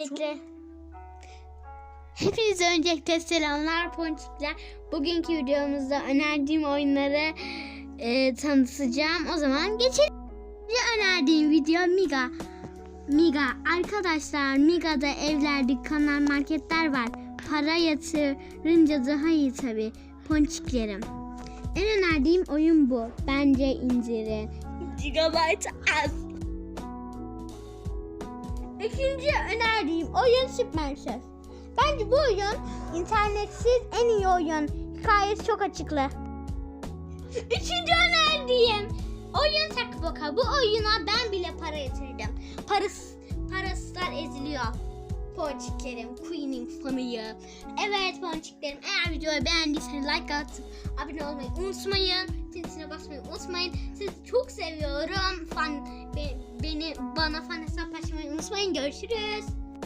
Öncelikle Hepinize öncelikle selamlar ponçikler. Bugünkü videomuzda önerdiğim oyunları e, tanıtacağım. O zaman geçelim. Önerdiğim video Miga. Miga. Arkadaşlar Miga'da evler, dükkanlar, marketler var. Para yatırınca daha iyi tabi. Ponçiklerim. En önerdiğim oyun bu. Bence indirin. Gigabyte az. İkinci önerdiğim oyun Superman Chef. Bence bu oyun internetsiz en iyi oyun. Hikayesi çok açıklı. Üçüncü önerdiğim oyun Sakboka. Bu oyuna ben bile para yatırdım. Paras, parasızlar eziliyor. Ponçiklerim, Queen'in fanıyım. Evet ponçiklerim eğer videoyu beğendiyseniz like atıp abone olmayı unutmayın. Zincirine basmayı unutmayın. Sizi çok seviyorum. Fan, be- beni bana fan hesap açmayı unutmayın. Görüşürüz.